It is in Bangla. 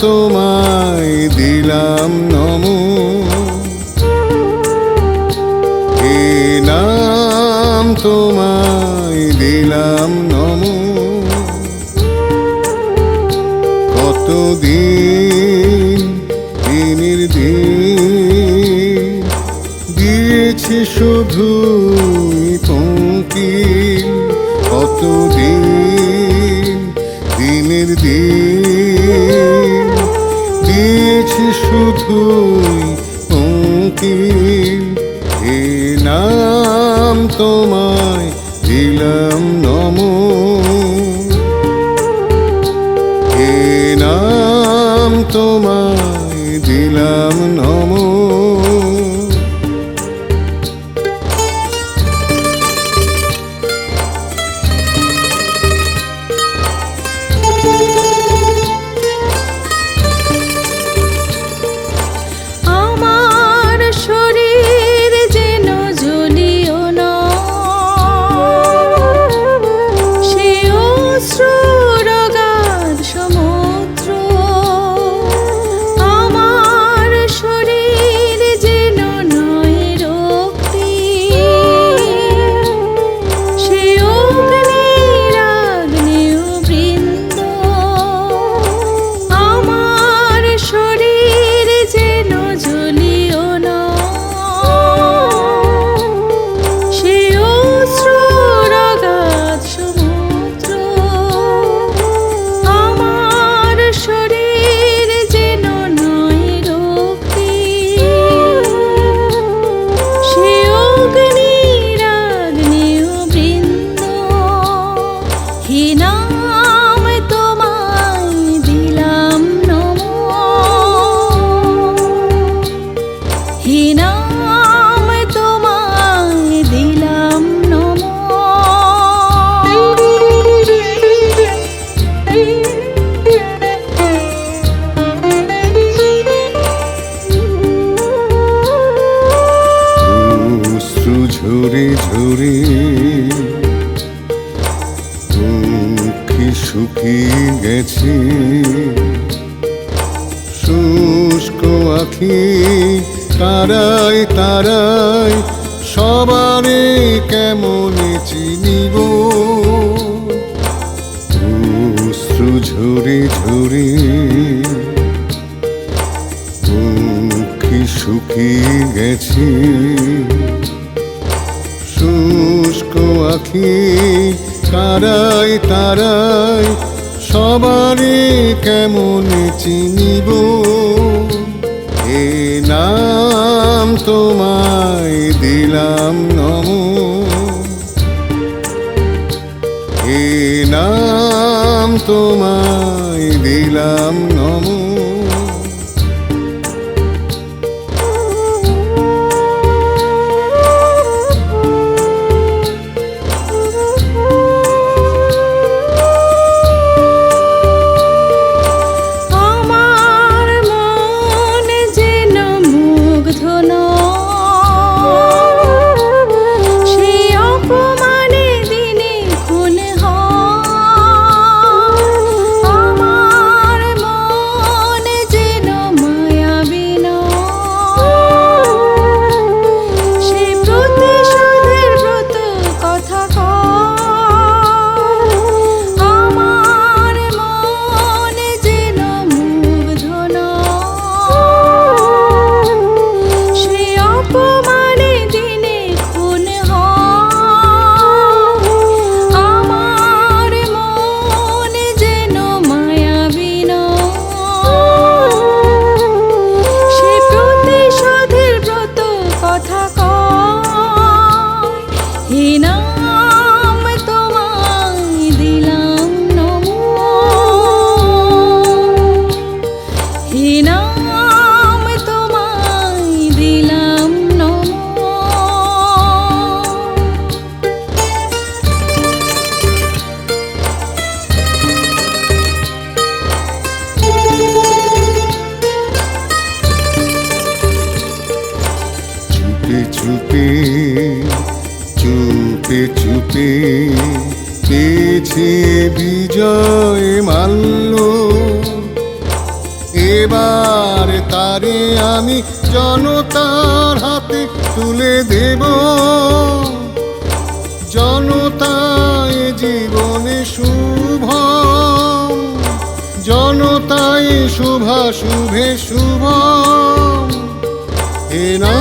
তোমায় দিলাম নম। এ নাম তোমায় দিলাম নম। কতদিন দিনের দিন দিয়েছি শুধু পঙ্কি কতদিন দিয়েছি শুধু পঙ্কি এ নাম তোমায় নাম দিলাম নম ঝরে ঝরে শুকিয়ে গেছে শুষ্ক আখি তারায় তারাই, সবারে কেমন চিনিব ঝরে ঝরে, মুখে শুকিয়ে গেছে। শুষ্ক আখি, তারাই তারাই, সবারে কেমন চিনিব এ নাম তোমায় দিলাম নম। এ নাম তোমায় দিলাম নম। চুপে চুপে চুপে চুপে পেয়েছে বিজয় মাল্য। এবার তারে আমি জনতার হাতে তুলে দেব। জনতায় জীবনে শুভ। জনতায় শুভা শুভে শুভ। এ না